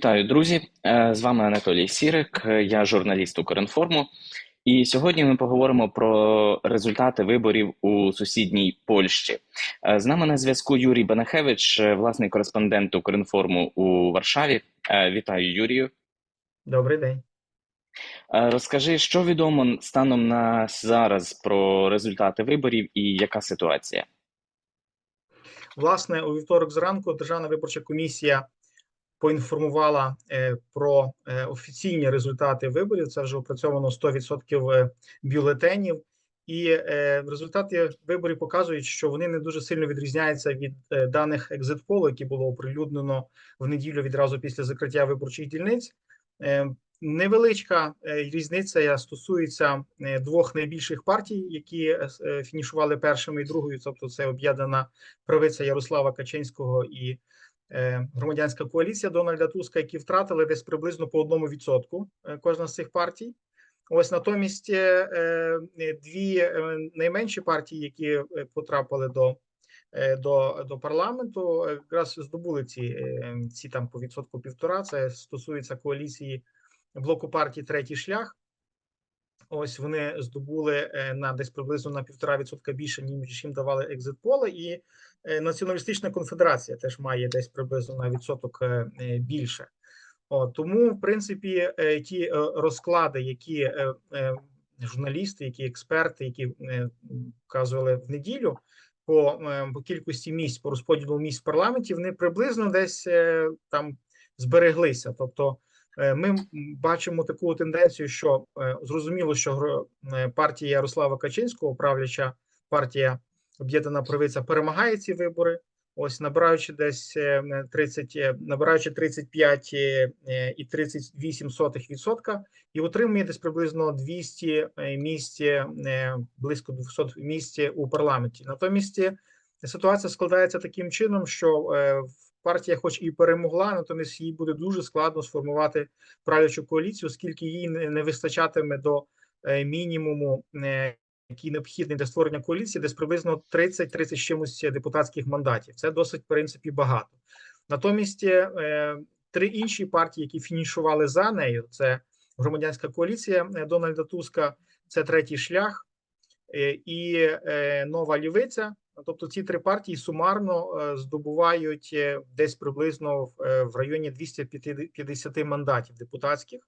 Вітаю, друзі! Е, З вами Анатолій Сірик, е, я журналіст Укрінформу. І сьогодні ми поговоримо про результати виборів у сусідній Польщі. Е, З нами на зв'язку Юрій Банахевич, власний кореспондент Укрінформу у Варшаві. Вітаю, Юрію. Добрий день. Розкажи, що відомо станом на зараз про результати виборів і яка ситуація? Власне, у вівторок зранку Державна виборча комісія поінформувала е, про е, офіційні результати виборів. Це вже опрацьовано 100% е, бюлетенів. І результати виборів показують, що вони не дуже сильно відрізняються від даних екзит-полу, які було оприлюднено в неділю відразу після закриття виборчих дільниць. Невеличка різниця стосується двох найбільших партій, які фінішували першими і другою, тобто це об'єднана правиця Ярослава Качинського і громадянська коаліція Дональда Туска, які втратили десь приблизно по одному відсотку е, кожна з цих партій. Ось натомість е, е, дві е, найменші партії, які е, потрапили до, е, до, до парламенту, е, якраз здобули ці, е, ці там по відсотку півтора. Це стосується коаліції блоку партій Третій шлях. Ось вони здобули е, на десь приблизно на півтора відсотка більше, ніж їм давали екзит-поли, і е, націоналістична конфедерація теж має десь приблизно на відсоток е, е, більше. О, тому, в принципі, е, ті е, розклади, які е, е, журналісти, які експерти, які е, вказували в неділю по, е, по кількості місць по розподілу місць в парламенті, вони приблизно десь е, там збереглися. Тобто, е, ми бачимо таку тенденцію, що е, зрозуміло, що е, партія Ярослава Качинського, правляча партія Об'єднана Правиця, перемагає ці вибори. Ось набираючи десь е, 30, е, набираючи 35 е, е, і 38 сотих відсотка, і отримує десь приблизно 200 е, місць, е, близько 200 місць у парламенті. Натомість е, ситуація складається таким чином, що е, партія, хоч і перемогла, натомість їй буде дуже складно сформувати правлячу коаліцію, оскільки їй не вистачатиме до е, мінімуму. Який необхідний для створення коаліції, десь приблизно 30-30 з чимось депутатських мандатів. Це досить в принципі багато. Натомість е, три інші партії, які фінішували за нею, це громадянська коаліція е, Дональда Туска, це третій шлях е, і нова лівиця. Тобто ці три партії сумарно здобувають десь приблизно в, районі 250 мандатів депутатських.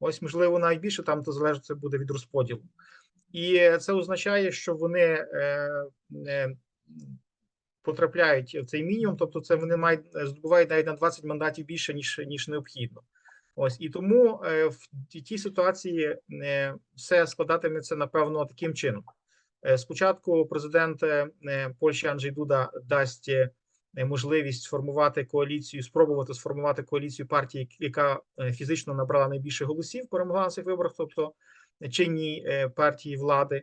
Ось, можливо, навіть більше там то залежить це буде від розподілу. І це означає, що вони е, потрапляють в цей мінімум, тобто це вони мають здобувають навіть на 20 мандатів більше ніж ніж необхідно. Ось і тому е, в тій- ситуації е, все складатиметься напевно таким чином. Спочатку президент Польщі Анджей Дуда дасть можливість сформувати коаліцію, спробувати сформувати коаліцію партії, яка фізично набрала найбільше голосів, перемогла на цих виборах, тобто чинній е, партії влади.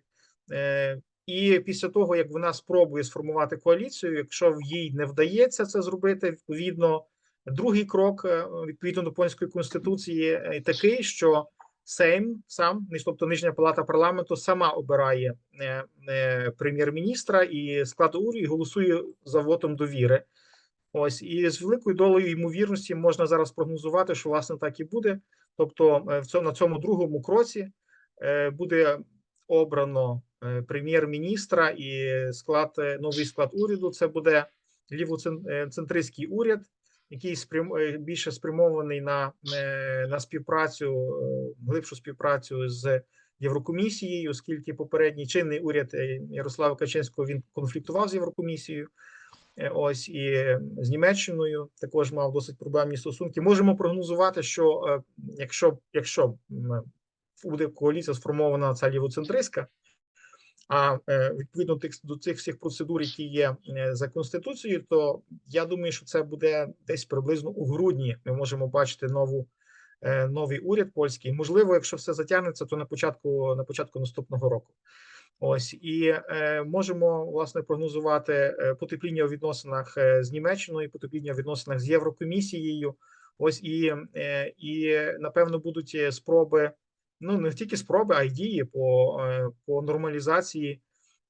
Е, І після того, як вона спробує сформувати коаліцію, якщо їй не вдається це зробити, відповідно, другий крок е, відповідно до польської конституції е, такий, що Сейм сам, тобто нижня палата парламенту, сама обирає е, е, прем'єр-міністра і склад уряду і голосує за вотом довіри. Ось і з великою долею ймовірності можна зараз прогнозувати, що власне так і буде. Тобто, е, в цьому на цьому другому кроці е, буде обрано е, прем'єр-міністра і склад е, новий склад уряду. Це буде лівоцентристський уряд, який е, більше спрямований на, е, на співпрацю, е, глибшу співпрацю з Єврокомісією, оскільки попередній чинний уряд е, Ярослава Качинського він конфліктував з Єврокомісією. Е, Ось і е, з Німеччиною також мав досить проблемні стосунки. Можемо прогнозувати, що е, якщо, якщо буде коаліція сформована ця лівоцентристська, а е, відповідно тих до цих всіх процедур, які є е, за конституцією, то я думаю, що це буде десь приблизно у грудні. Ми можемо бачити нову е, новий уряд польський. Можливо, якщо все затягнеться, то на початку на початку наступного року. Ось і е, можемо власне прогнозувати потепління у відносинах з Німеччиною, потепління у відносинах з Єврокомісією. Ось і, е, і напевно будуть спроби, ну не тільки спроби, а й дії по, е, по нормалізації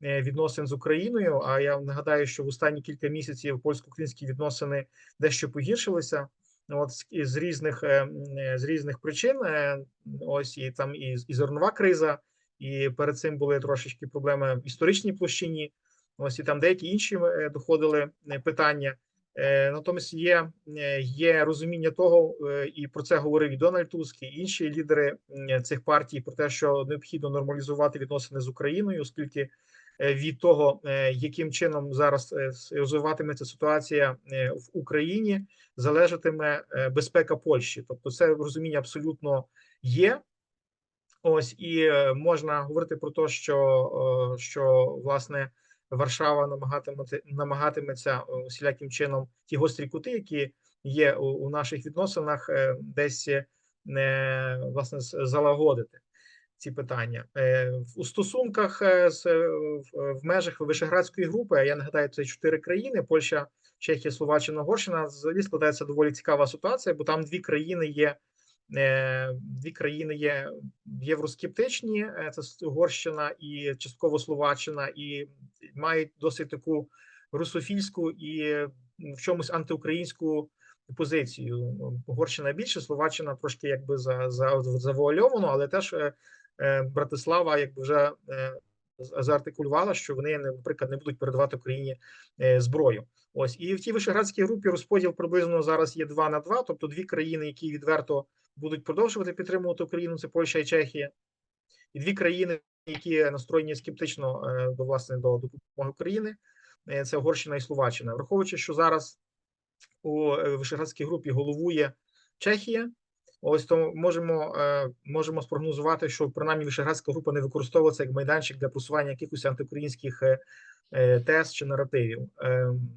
е, відносин з Україною. А я нагадаю, що в останні кілька місяців польсько-українські відносини дещо погіршилися. От з, різних е, з різних причин. Ось і там і, і зернова криза, і перед цим були трошечки проблеми в історичній площині. Ось і там деякі інші доходили питання. Е, Натомість є, е, є розуміння того, е, і про це говорив і Дональд Туск, і інші лідери цих партій про те, що необхідно нормалізувати відносини з Україною, оскільки від того, яким чином зараз розвиватиметься ситуація в Україні, залежатиме безпека Польщі. Тобто, це розуміння абсолютно є. Ось і можна говорити про те, що, що власне Варшава намагатиметься намагатиметься е, усіляким чином ті гострі кути, які є у, у наших відносинах, е, десь е, не власне залагодити ці питання у стосунках з в межах Вишеградської групи. а Я нагадаю, це чотири країни: Польща, Чехія, Словаччина, Угорщина. Взагалі складається доволі цікава ситуація, бо там дві країни є. Е, Дві країни є євроскептичні, е, це Угорщина і частково Словаччина, і мають досить таку русофільську і в чомусь антиукраїнську позицію. Угорщина більше, Словаччина трошки якби за, за завуальовано, але теж е, Братислава якби вже заартикулювала, що вони, наприклад, не будуть передавати Україні е, зброю. Ось і в тій вишеградській групі розподіл приблизно зараз є 2 на 2, тобто дві країни, які відверто будуть продовжувати підтримувати Україну, це Польща і Чехія, і дві країни, які настроєні скептично е, до власне до допомоги України, е, це Угорщина і Словаччина. Враховуючи, що зараз у Вишеградській групі головує Чехія. Ось то можемо, е, можемо спрогнозувати, що принаймні Вишеградська група не використовується як майданчик для просування якихось антиукраїнських е, е, тез чи наративів. Ем,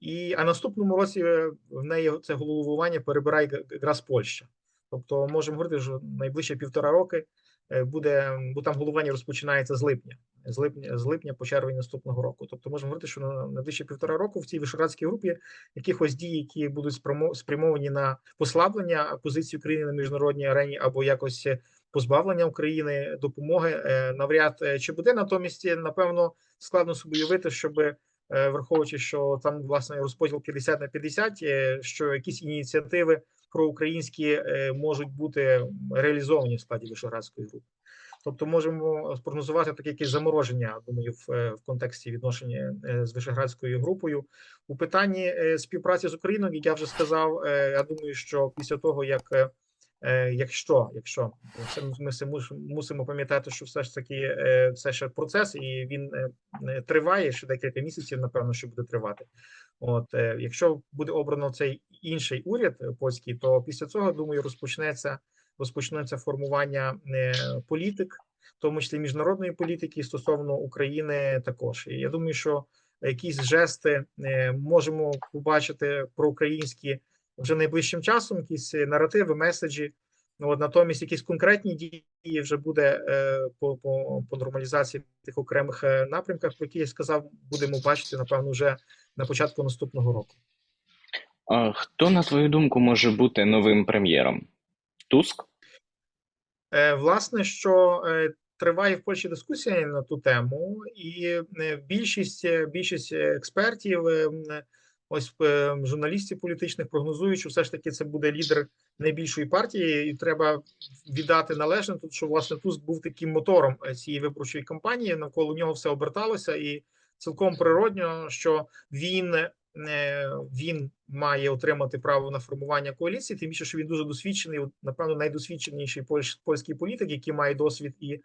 І а наступному році в неї це головування перебирає якраз Польща. Тобто можемо говорити, що найближче півтора роки буде, бо там головування розпочинається з липня, з липня, з липня по червень наступного року. Тобто можемо говорити, що на найближче півтора року в цій Вишеградській групі якихось дій, які будуть спрямо- спрямовані на послаблення позиції України на міжнародній арені або якось е, позбавлення України допомоги, е, навряд е, чи буде. Натомість, е, напевно, складно собі уявити, щоб е, враховуючи, що там власне розподіл 50 на 50, е, що якісь ініціативи проукраїнські е, можуть бути реалізовані в складі Вишеградської групи. Тобто можемо спрогнозувати таке якесь замороження, думаю, в, е, в контексті відношення е, з Вишеградською групою. У питанні співпраці з Україною, як я вже сказав, я думаю, що після того, як якщо, якщо ми мусимо пам'ятати, що все ж таки це ще процес, і він триває ще декілька місяців, напевно, що буде тривати. От якщо буде обрано цей інший уряд польський, то після цього думаю, розпочнеться розпочнеться формування е, політик, в тому числі міжнародної політики стосовно України також. І я думаю, що якісь жести е, можемо побачити проукраїнські вже найближчим часом, якісь наративи, меседжі. Ну, от натомість якісь конкретні дії вже буде е, по, по, по нормалізації тих окремих е, напрямках, про які я сказав, будемо бачити, напевно, вже на початку наступного року. Хто, на твою думку, може бути новим прем'єром? Туск? Е, Власне, що е, триває в Польщі дискусія на ту тему, і е, більшість більшість експертів, ось журналістів політичних прогнозують, що все ж таки це буде лідер найбільшої партії, і треба віддати належне тут, що власне Туск був таким мотором цієї виборчої кампанії. Навколо нього все оберталося, і цілком природньо, що він. Е, Він має отримати право на формування коаліції, тим більше, що він дуже досвідчений, напевно, найдосвідченіший польсь- польський політик, який має досвід і е,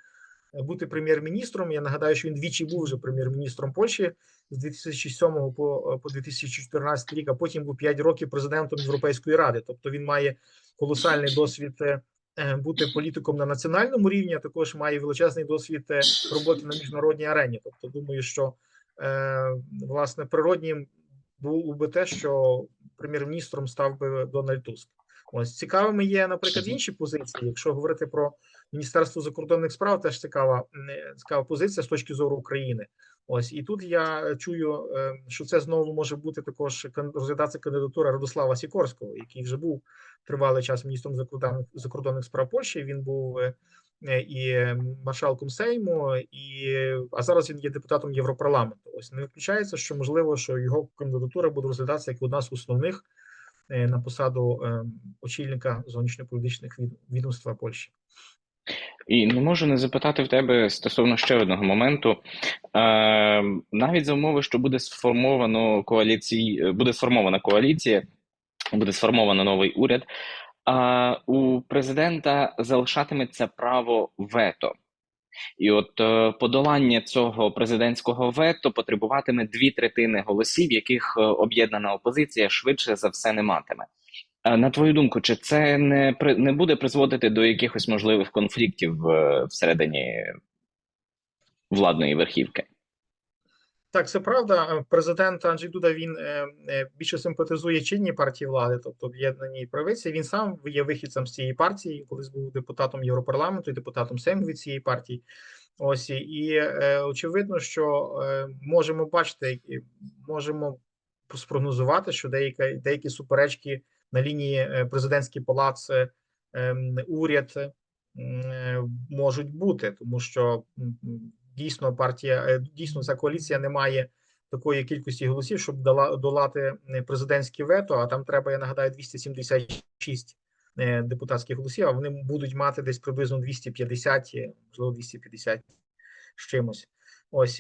бути прем'єр-міністром. Я нагадаю, що він двічі був вже прем'єр-міністром Польщі з 2007 по, по 2014 рік, а потім був 5 років президентом Європейської ради. Тобто він має колосальний досвід е, е, бути політиком на національному рівні, а також має величезний досвід е, роботи на міжнародній арені. Тобто, думаю, що е, власне природнім було би те, що прем'єр-міністром став би Дональд Туск. Ось цікавими є, наприклад, інші позиції. Якщо говорити про Міністерство закордонних справ, теж цікава е, цікава позиція з точки зору України. Ось і тут я чую, е, що це знову може бути також розглядатися кандидатура Радослава Сікорського, який вже був тривалий час міністром закордонних закордонних справ Польщі. Він був е, і маршалком Сейму, і а зараз він є депутатом Європарламенту. Ось не виключається, що можливо, що його кандидатура буде розглядатися як одна з основних е, на посаду е, очільника зовнішньополітичних від- відомства Польщі. І не можу не запитати в тебе стосовно ще одного моменту. Е, навіть за умови, що буде сформовано коаліції, буде сформована коаліція, буде сформовано новий уряд, у президента залишатиметься право вето. І от е, подолання цього президентського вето потребуватиме дві третини голосів, яких е, об'єднана опозиція швидше за все не матиме. Е, На твою думку, чи це не не буде призводити до якихось можливих конфліктів всередині владної верхівки? Так, це правда. Президент Анджей Дуда він е, е, більше симпатизує чинній партії влади, тобто об'єднаній правиці. Він сам є вихідцем з цієї партії, колись був депутатом Європарламенту і депутатом Сейму від цієї партії. Ось і- е, очевидно, що е, можемо бачити, можемо спрогнозувати, що деякі, деякі суперечки на лінії е, президентський палац, е, ем, уряд е, можуть бути, тому що дійсно партія, е, дійсно ця коаліція не має такої кількості голосів, щоб дала долати е, президентське вето. А там треба, я нагадаю, 276 е, депутатських голосів. А вони будуть мати десь приблизно 250, е, можливо, 250 з чимось. Ось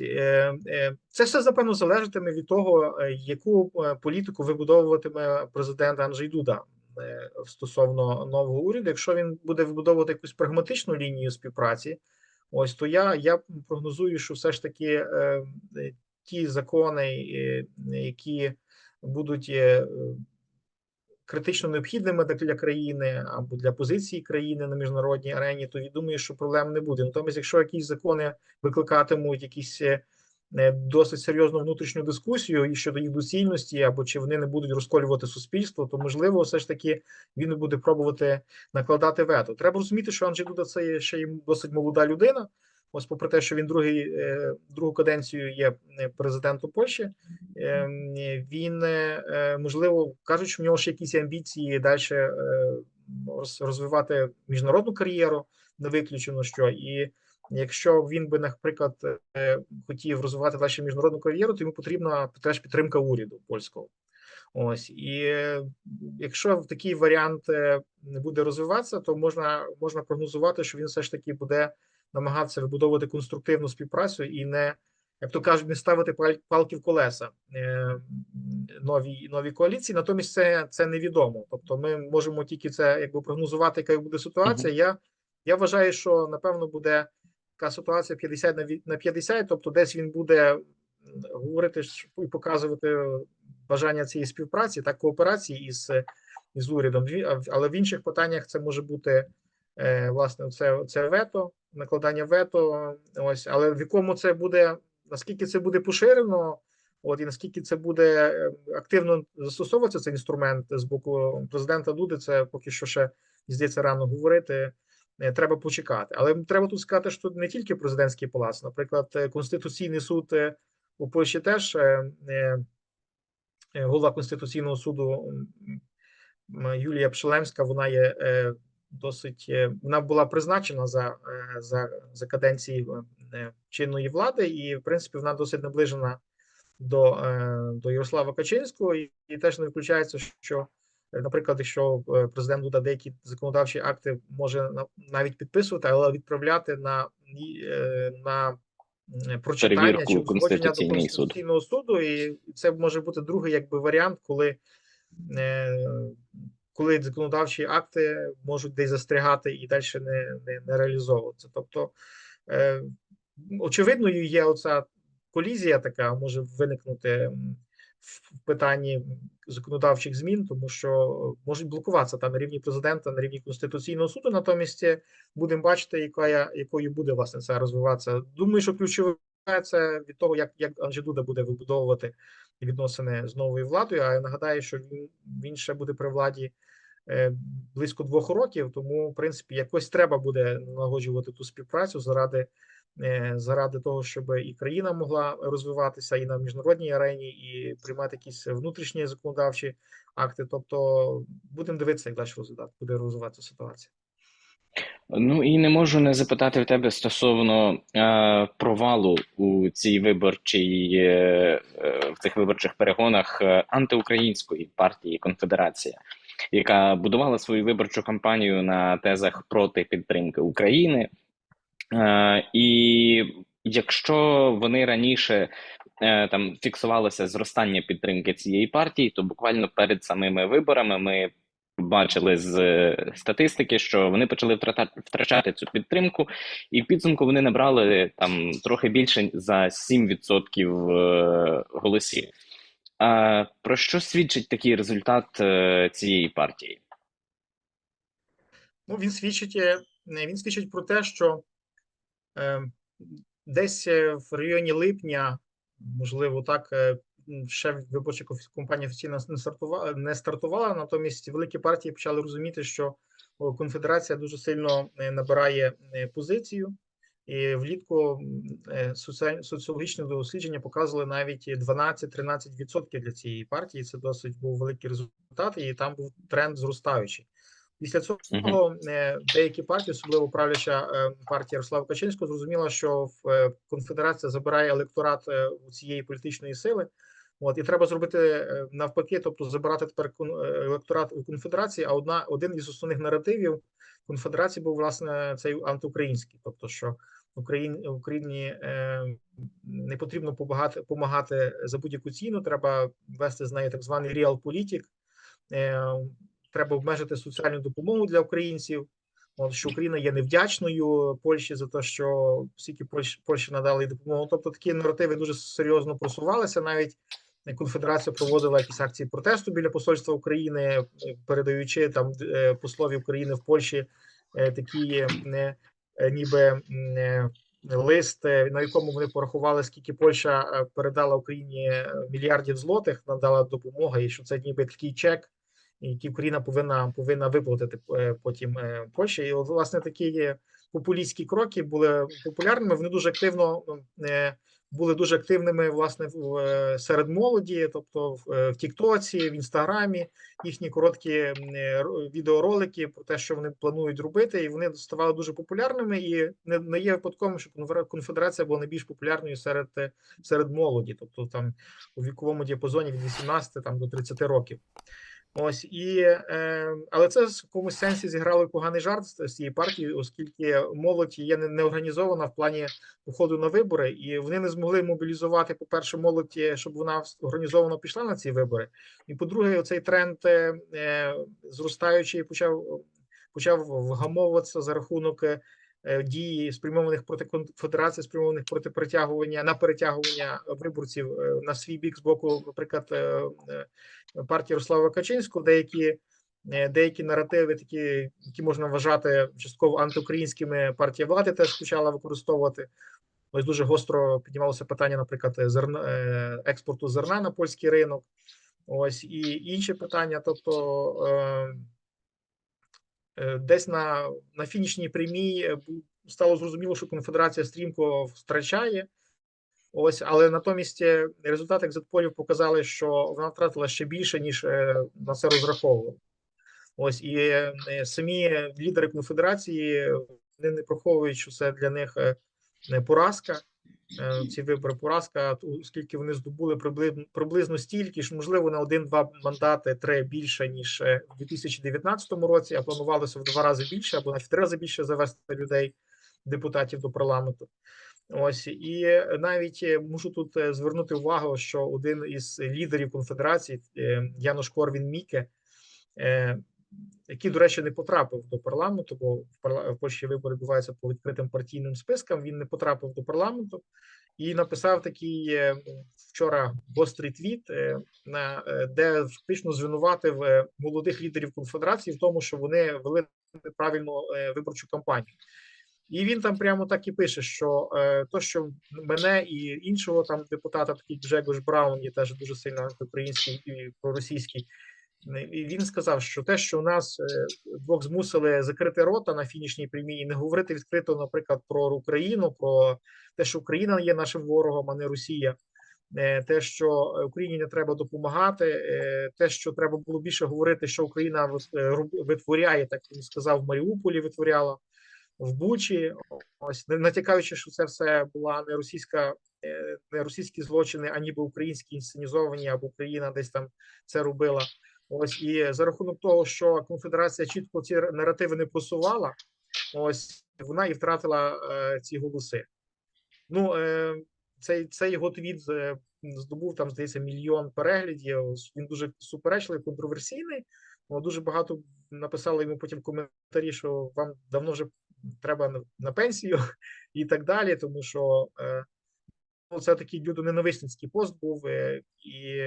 це все напевно залежатиме від того, яку політику вибудовуватиме президент Анджей Дуда стосовно нового уряду. Якщо він буде вибудовувати якусь прагматичну лінію співпраці, ось то я, я прогнозую, що все ж таки е, е, ті закони, е, які будуть е, критично необхідними для- країни або для позиції країни на міжнародній арені, то я думаю, що проблем не буде. Натомість, якщо якісь закони викликатимуть якісь досить серйозну внутрішню дискусію і щодо їх доцільності, або чи вони не будуть розколювати суспільство, то можливо, все ж таки він буде пробувати накладати вето. Треба розуміти, що Анджей Дуда це ще й досить молода людина. Ось, попри те, що він другий, е, другу каденцію є е, президентом Польщі, він е, е, можливо кажуть, що в нього ще якісь амбіції далі роз- розвивати міжнародну кар'єру, не виключено що. І якщо він би, наприклад, е, хотів розвивати далі міжнародну кар'єру, то йому потрібна теж підтримка уряду польського. Ось і е, якщо такий варіант не буде розвиватися, то можна, можна прогнозувати, що він все ж таки буде намагатися вибудовувати конструктивну співпрацю і не, як то кажуть, не ставити пал- палки в колеса е, новій новій коаліції. Натомість це, це невідомо. Тобто, ми можемо тільки це якби прогнозувати, яка буде ситуація. Я, я вважаю, що напевно буде така ситуація 50 на на 50, тобто десь він буде говорити і показувати бажання цієї співпраці та кооперації із, із урядом. Але в інших питаннях це може бути е, власне це, це вето, накладання вето. Ось, але в якому це буде, наскільки це буде поширено, от і наскільки це буде е, активно застосовуватися цей інструмент з боку президента Дуди, це поки що ще здається рано говорити. Е, Треба почекати, але треба тут сказати, що не тільки президентський палац, наприклад, е, Конституційний суд е, у Польщі теж голова Конституційного суду Юлія Пшелемська, вона є досить вона була призначена за, за, за каденції чинної влади, і в принципі вона досить наближена до, до Ярослава Качинського, і, теж не виключається, що, наприклад, якщо е, президент Дуда деякі законодавчі акти може на- навіть підписувати, але відправляти на, е, на прочитання чи узгодження до Конституційного суду, і це може бути другий якби варіант, коли е, коли законодавчі акти можуть десь застрягати і далі не, не, не реалізовуватися. Тобто, е, очевидною є оця колізія, така може виникнути в питанні законодавчих змін, тому що можуть блокуватися там на рівні президента, на рівні Конституційного суду. Натомість е, будемо бачити, яка, якою буде власне це розвиватися. Думаю, що ключове це від того, як, як Анджей Дуда буде вибудовувати відносини з новою владою. А я нагадаю, що він, він ще буде при владі е, близько двох років, тому в принципі якось треба буде налагоджувати ту співпрацю заради, е, заради того, щоб і країна могла розвиватися і на міжнародній арені, і приймати якісь внутрішні законодавчі акти. Тобто будемо дивитися, як далі розглядати, буде розвиватися ситуація. Ну і не можу не запитати в тебе стосовно е, провалу у цій виборчій е, е, в цих виборчих перегонах е, антиукраїнської партії Конфедерація, яка будувала свою виборчу кампанію на тезах проти підтримки України. Е, і якщо вони раніше е, там фіксувалося зростання підтримки цієї партії, то буквально перед самими виборами ми бачили з е, статистики, що вони почали втрачати цю підтримку, і в підсумку вони набрали там трохи більше за 7% е, голосів. А про що свідчить такий результат цієї партії? Ну, він свідчить, він свідчить про те, що десь е, в районі липня, можливо, так, е, ще виборча кампанія офіційно не стартувала, не стартувала, натомість великі партії почали розуміти, що конфедерація дуже сильно е, набирає е, позицію. І влітку м, е, соціологічні дослідження показували навіть 12-13% для цієї партії. Це досить був великий результат, і там був тренд зростаючий. Після цього е, деякі партії, особливо правляча е, партія Ярослава Качинського, зрозуміла, що е, конфедерація забирає електорат у цієї політичної сили. От і треба зробити навпаки, тобто забирати тепер електорат у конфедерації. А одна один із основних наративів конфедерації був власне цей антиукраїнський, тобто що Україн, Україні е, не потрібно помагати, помагати за будь-яку ціну. Треба вести з нею так званий реал-політік. Е, треба обмежити соціальну допомогу для українців. От, що Україна є невдячною Польщі за те, що скільки Польщ, Польщі надали допомогу. Тобто такі наративи дуже серйозно просувалися. Навіть конфедерація проводила якісь акції протесту біля посольства України, передаючи там е, послові України в Польщі е, такі е, ніби лист, на якому вони порахували, скільки Польща передала Україні мільярдів злотих, надала допомоги, і що це ніби такий чек які Україна повинна повинна виплатити е, потім е, Польщі. І от, власне такі популістські кроки були популярними. Вони дуже активно е, були дуже активними власне серед молоді, тобто в, Тіктоці, в Інстаграмі, їхні короткі відеоролики про те, що вони планують робити, і вони ставали дуже популярними. І не, не є випадковим, що конфедерація була найбільш популярною серед серед молоді, тобто там у віковому діапазоні від 18 там до 30 років. Ось і е, але це в якомусь сенсі зіграло поганий жарт з цієї партії, оскільки молодь є не, не організована в плані походу на вибори, і вони не змогли мобілізувати, по-перше, молодь, е, щоб вона організовано пішла на ці вибори. І по-друге, цей тренд е, е, зростаючий почав почав вгамовуватися за рахунок е, дії спрямованих проти конфедерації, спрямованих проти притягування на перетягування виборців е, на свій бік з боку, наприклад, е, е, партії Ярослава Качинського, деякі. е, Деякі наративи, такі, які можна вважати частково антиукраїнськими, партія влади теж почала використовувати. Ось дуже гостро піднімалося питання, наприклад, зерна, е, експорту зерна на польський ринок. Ось і інші питання. Тобто е, е, десь на, на фінішній прямій е, стало зрозуміло, що конфедерація стрімко втрачає. Ось, але натомість е, результати екзитполів показали, що вона втратила ще більше, ніж е, на це розраховувала. Ось і е, самі лідери конфедерації вони не приховують, що це для них е, не поразка. Е, Ці вибори поразка, оскільки вони здобули приблизно, приблизно стільки ж, можливо, на один-два мандати три більше ніж е, в 2019 році, а планувалося в два рази більше або навіть в три рази більше завести людей, депутатів до парламенту. Ось і навіть е, мушу тут звернути увагу, що один із лідерів конфедерації Януш Корвін Міке, який, до речі, не потрапив до парламенту, бо в Польщі вибори відбуваються по відкритим партійним спискам. Він не потрапив до парламенту і написав такий е, вчора гострий твіт, е, е, де фактично звинуватив молодих лідерів конфедерації в тому, що вони вели неправильну виборчу кампанію. І він там прямо так і пише, що е, то, що мене і іншого там депутата, такий Джегош Браун, є теж дуже сильно антиукраїнський і проросійський. І він сказав, що те, що у нас е, двох змусили закрити рота на фінішній прямій і не говорити відкрито, наприклад, про Україну, про те, що Україна є нашим ворогом, а не Росія. е, Те, що Україні не треба допомагати, е, те, що треба було більше говорити, що Україна вит- витворяє, так він сказав, в Маріуполі витворяла. в Бучі. Ось натякаючи, що це все була не російська, не російські злочини, а ніби українські інсценізовані, або Україна десь там це робила. Ось і за рахунок того, що конфедерація чітко ці наративи не просувала, ось вона і втратила е, ці голоси. Ну, е, цей, цей його твіт е, здобув там, здається, мільйон переглядів. Він дуже суперечливий, контроверсійний. Дуже багато написали йому потім коментарі, що вам давно вже треба на пенсію і так далі, тому що е, ну, це такий людоненависницький пост був е, і,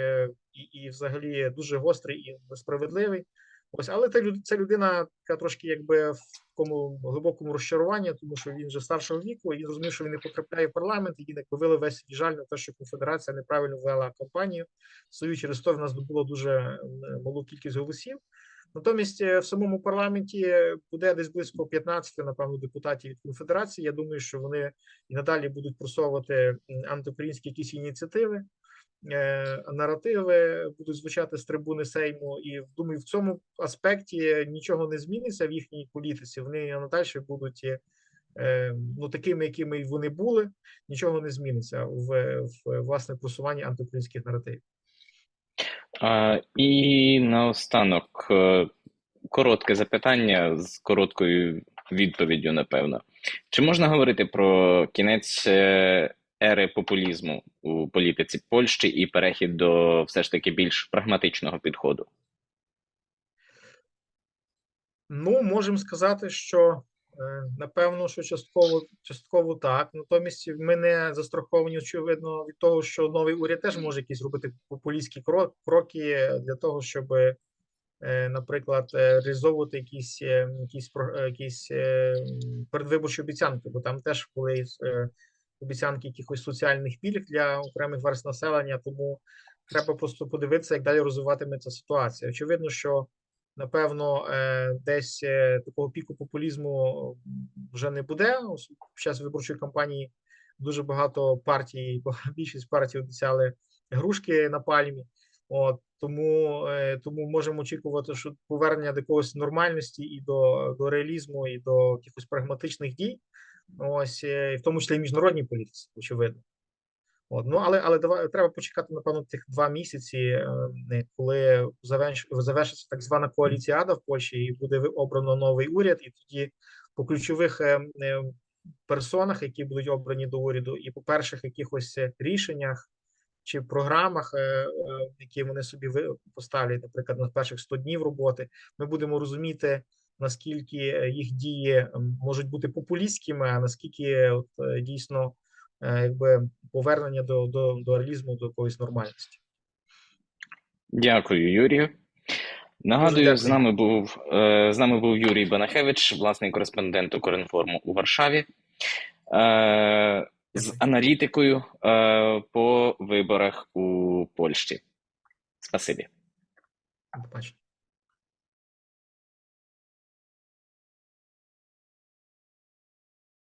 і, взагалі дуже гострий і несправедливий. Ось, але це людина, яка трошки якби в такому глибокому розчаруванні, тому що він вже старшого віку, і зрозумів, що він не потрапляє в парламент, і якби вилив весь жаль на те, що конфедерація неправильно вела кампанію свою. Через то в нас було дуже малу кількість голосів. Натомість е, в самому парламенті буде десь близько 15, напевно, депутатів від конфедерації. Я думаю, що вони і надалі будуть просовувати антиукраїнські якісь ініціативи, наративи будуть звучати з трибуни Сейму. І думаю, в цьому аспекті нічого не зміниться в їхній політиці. Вони надалі будуть е, ну, такими, якими вони були. Нічого не зміниться в, в власне просуванні антиукраїнських наративів. А, і наостанок е, коротке запитання з короткою відповіддю, напевно. Чи можна говорити про кінець е, ери популізму у політиці Польщі і перехід до все ж таки більш прагматичного підходу? Ну, можемо сказати, що е, напевно, що частково, частково так. Натомість ми не застраховані, очевидно, від того, що новий уряд теж може якісь робити популістські кроки для того, щоб, е, наприклад, е, реалізовувати якісь, якісь, якісь передвиборчі обіцянки, бо там теж е, обіцянки якихось соціальних пільг для окремих верст населення, тому треба просто подивитися, як далі розвиватиметься ситуація. Очевидно, що напевно, е, десь е, такого піку популізму вже не буде. Під час виборчої кампанії дуже багато партій, більшість партій обіцяли грушки на пальмі. От тому, е, тому можемо очікувати, що повернення до якогось нормальності і до, до реалізму, і до якихось прагматичних дій. Ось е, в тому числі і міжнародній політиці, очевидно. От, ну але але давай треба почекати, напевно, тих два місяці, е, коли заверш, завершиться так звана коаліціада в Польщі, і буде обрано новий уряд, і тоді по ключових е, персонах, які будуть обрані до уряду, і по перших якихось рішеннях чи програмах, які вони собі поставлять, наприклад, на перших 100 днів роботи, ми будемо розуміти. Наскільки е, їх дії можуть бути популістськими, а наскільки от, е, дійсно е, якби повернення до, до, до реалізму, до якоїсь нормальності. Дякую, Юрію. Нагадую, дякую. з нами був е, з нами був Юрій Банахевич, власний кореспондент Укрінформу у Варшаві, е, з аналітикою е, по виборах у Польщі. Спасибі.